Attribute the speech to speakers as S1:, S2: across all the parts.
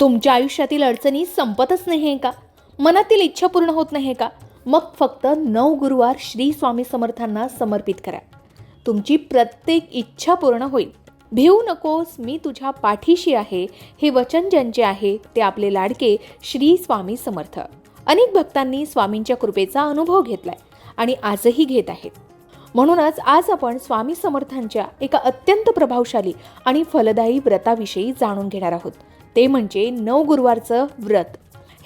S1: तुमच्या आयुष्यातील अडचणी संपतच नाही आहे का? मनातील इच्छा पूर्ण होत नाही का? मग फक्त नऊ गुरुवार श्री स्वामी समर्थांना समर्पित करा. तुमची प्रत्येक इच्छा पूर्ण होईल. भिवू नकोस मी तुझ्या पाठीशी आहे. हे वचन ज्यांचे आहे ते आपले लाडके श्री स्वामी समर्थ. अनेक भक्तांनी स्वामींच्या कृपेचा अनुभव घेतलाय आणि आजही घेत आहेत. म्हणूनच आज आपण स्वामी समर्थांच्या एका अत्यंत प्रभावशाली आणि फलदायी व्रताविषयी जाणून घेणार आहोत. ते म्हणजे नऊ गुरुवारचं व्रत.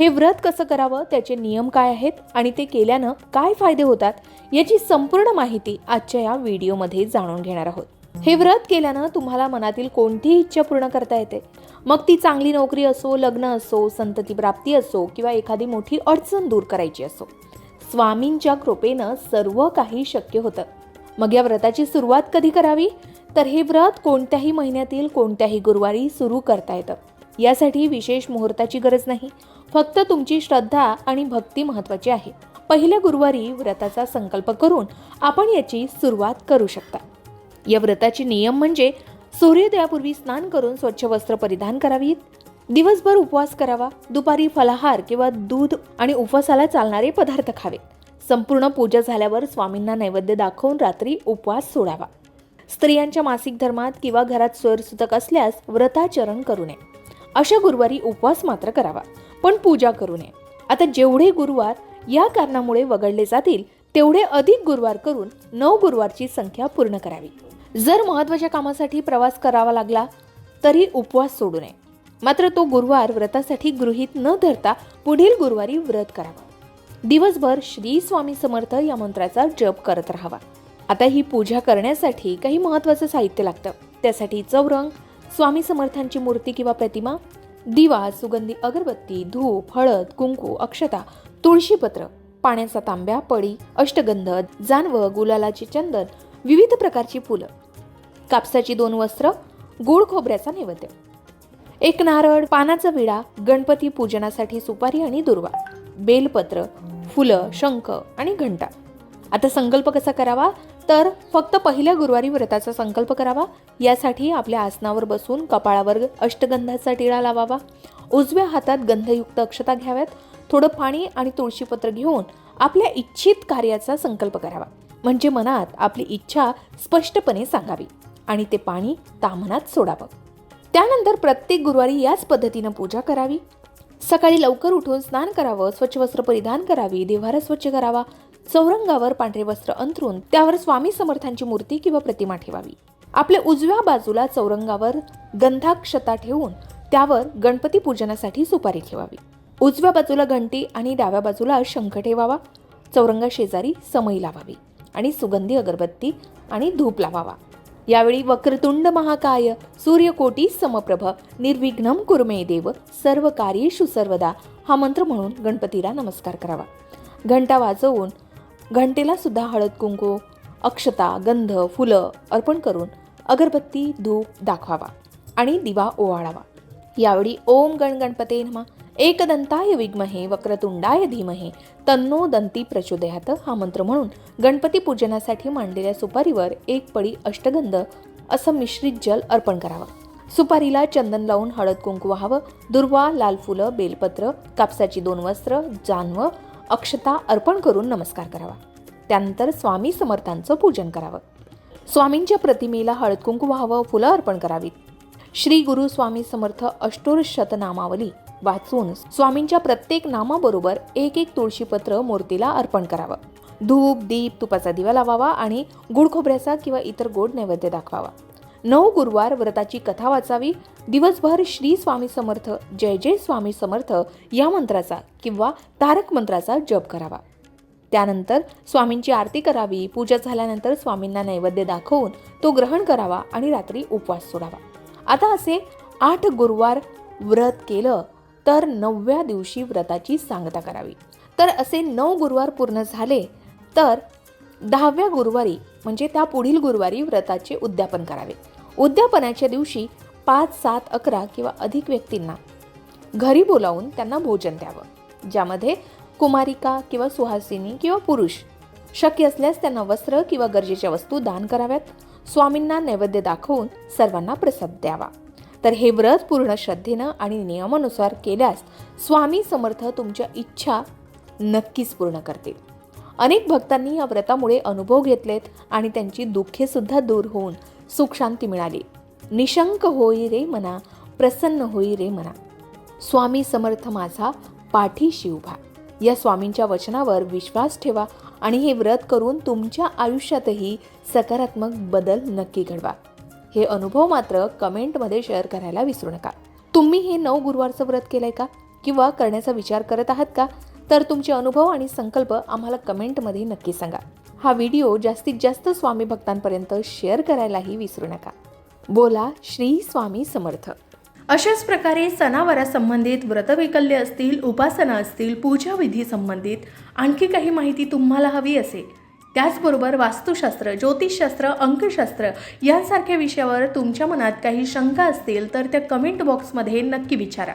S1: हे व्रत कसं करावं? त्याचे नियम काय आहेत? आणि ते केल्यानं काय फायदे होतात? याची संपूर्ण माहिती आजच्या या व्हिडिओमध्ये जाणून घेणार आहोत. हे व्रत केल्यानं तुम्हाला मनातील कोणतीही इच्छा पूर्ण करता येते. मग ती चांगली नोकरी असो लग्न असो संतती प्राप्ती असो किंवा एखादी मोठी अडचण दूर करायची असो स्वामींच्या कृपेनं सर्व काही शक्य होतं. मग या व्रताची सुरुवात कधी करावी? तर हे व्रत कोणत्याही महिन्यातील कोणत्याही गुरुवारी सुरू करता येतं. यासाठी विशेष मुहूर्ताची गरज नाही. फक्त तुमची श्रद्धा आणि भक्ती महत्वाची आहे. पहिल्या गुरुवारी व्रताचा संकल्प करून आपण याची सुरुवात करू शकता. या व्रताचे नियम म्हणजे सूर्योदयापूर्वी स्नान करून स्वच्छ वस्त्र परिधान करावीत. दिवसभर उपवास करावा. दुपारी फलाहार किंवा दूध आणि उपवासाला चालणारे पदार्थ खावे. संपूर्ण पूजा झाल्यावर स्वामींना नैवेद्य दाखवून रात्री उपवास सोडावा. स्त्रियांच्या मासिक धर्मात किंवा घरात स्वयंसूतक असल्यास व्रताचरण करू नये. अशा गुरुवारी उपवास मात्र करावा. पण पूजा करू नये. आता जेवढे गुरुवार या कारणामुळे वगळले जातील तेवढे अधिक गुरुवार करून नऊ गुरुवारची संख्या पूर्ण करावी. जर महत्त्वाच्या कामासाठी प्रवास करावा लागला तरी उपवास सोडू नये. मात्र तो गुरुवार व्रतासाठी गृहीत न धरता पुढील गुरुवारी व्रत करावा. दिवसभर श्री स्वामी समर्थ या मंत्राचा जप करत राहावा. आता ही पूजा करण्यासाठी काही महत्त्वाचं साहित्य लागतं. त्यासाठी चौरंग स्वामी समर्थांची मूर्ती किंवा प्रतिमा दिवा सुगंधी अगरबत्ती धूप हळद कुंकू अक्षता तुळशीपत्र पाण्याचा तांब्या पडी अष्टगंध जानवं गुलालाचे चंदन विविध प्रकारची फुलं. कापसाची दोन वस्त्र गोड खोबऱ्याचा नैवेद्य. एक नारळ पानाचा विडा गणपती पूजनासाठी सुपारी आणि दुर्वा. बेलपत्र फुलं शंख आणि घंटा. आता संकल्प कसा करावा? तर फक्त पहिल्या गुरुवारी व्रताचा संकल्प करावा. यासाठी आपल्या आसनावर बसून कपाळावर अष्टगंधाचा टिळा लावावा. उजव्या हातात गंधयुक्त अक्षता घ्याव्यात. थोडं पाणी आणि तुळशीपत्र घेऊन आपल्या इच्छित कार्याचा संकल्प करावा. म्हणजे मनात आपली इच्छा स्पष्टपणे सांगावी आणि ते पाणी तामनात सोडावं. त्यानंतर प्रत्येक गुरुवारी याच पद्धतीनं पूजा करावी. सकाळी लवकर उठून स्नान करावं स्वच्छ वस्त्र परिधान करावी देव्हारा स्वच्छ करावा. चौरंगावर पांढरे वस्त्र अंथरून त्यावर स्वामी समर्थांची मूर्ती किंवा प्रतिमा ठेवावी. आपल्या उजव्या बाजूला चौरंगावर गंधाक्षता ठेवून त्यावर गणपती पूजनासाठी सुपारी ठेवावी. उजव्या बाजूला घंटी आणि डाव्या बाजूला शंख ठेवावा. चौरंगा शेजारी समई लावावी आणि सुगंधी अगरबत्ती आणि धूप लावावा. यावेळी वक्रतुंड महाकाय सूर्यकोटी समप्रभ निर्विघ्नम कुर्मे देव सर्व कार्येषु सर्वदा हा मंत्र म्हणून गणपतीला नमस्कार करावा. घंटा वाजवून घंटेला सुद्धा हळद कुंकू अक्षता गंध फुलं अर्पण करून अगरबत्ती धूप दाखवावा आणि दिवा ओवाळावा. यावेळी ओम गण गणपते नमा. एकदंताय विग्महे वक्रतुंडाय धीमहे तन्नो दंती प्रचोदयात हा मंत्र म्हणून गणपती पूजनासाठी मांडलेल्या सुपारीवर एक पडी अष्टगंध असं मिश्रित जल अर्पण करावं. सुपारीला चंदन लावून हळद कुंकू व्हावं. दुर्वा लाल फुलं बेलपत्र कापसाची दोन वस्त्र जानवं अक्षता अर्पण करून नमस्कार करावा. त्यानंतर स्वामी समर्थांचं पूजन करावं. स्वामींच्या प्रतिमेला हळद कुंकू व्हावं फुलं अर्पण करावीत. श्री गुरु स्वामी समर्थ अष्टोरशत नामावली वाचून स्वामींच्या प्रत्येक नामाबरोबर एक एक तुळशीपत्र मूर्तीला अर्पण करावं. धूप दीप तुपाचा दिवा लावावा आणि गुड खोबऱ्याचा किंवा इतर गोड नैवेद्य दाखवावा. नऊ गुरुवार व्रताची कथा वाचावी. दिवसभर श्री स्वामी समर्थ जय जय स्वामी समर्थ या मंत्राचा किंवा तारक मंत्राचा जप करावा. त्यानंतर स्वामींची आरती करावी. पूजा झाल्यानंतर स्वामींना नैवेद्य दाखवून तो ग्रहण करावा आणि रात्री उपवास सोडावा. आता असे आठ गुरुवार व्रत केलं तर नवव्या दिवशी व्रताची सांगता करावी. तर असे नऊ गुरुवार पूर्ण झाले तर दहाव्या गुरुवारी म्हणजे त्या पुढील गुरुवारी व्रताचे उद्यापन करावे. उद्यापनाच्या दिवशी पाच सात अकरा किंवा अधिक व्यक्तींना घरी बोलावून त्यांना भोजन द्यावं ज्यामध्ये कुमारिका किंवा सुहासिनी किंवा पुरुष शक्य असल्यास त्यांना वस्त्र किंवा गरजेच्या वस्तू दान कराव्यात. स्वामींना नैवेद्य दाखवून सर्वांना प्रसाद द्यावा. तर हे व्रत पूर्ण श्रद्धेनं आणि नियमानुसार केल्यास स्वामी समर्थ तुमच्या इच्छा नक्कीच पूर्ण करतील. अनेक भक्तांनी या व्रतामुळे अनुभव घेतलेत आणि त्यांची दुःखेसुद्धा दूर होऊन सुख शांती मिळाली. निशंक होई रे मना प्रसन्न होई रे मना. स्वामी समर्थ माझा पाठीशी उभा. या स्वामींच्या वचनावर विश्वास ठेवा आणि हे व्रत करून तुमच्या आयुष्यातही सकारात्मक बदल नक्की घडवा. हे अनुभव मात्र कमेंटमध्ये शेअर करायला विसरू नका. तुम्ही हे नऊ गुरुवारचं व्रत केलंय का? किंवा करण्याचा विचार करत आहात का? तर तुमचे अनुभव आणि संकल्प आम्हाला कमेंटमध्ये नक्की सांगा. हा व्हिडिओ जास्तीत जास्त स्वामी भक्तांपर्यंत शेअर करायलाही विसरू नका. बोला श्री स्वामी समर्थ. अशाच प्रकारे सणावारासंबंधित व्रतवैकल्य असतील उपासना असतील पूजाविधी संबंधित आणखी काही माहिती तुम्हाला हवी असेल त्याचबरोबर वास्तुशास्त्र ज्योतिषशास्त्र अंकशास्त्र यांसारख्या विषयावर तुमच्या मनात काही शंका असतील तर त्या कमेंट बॉक्समध्ये नक्की विचारा.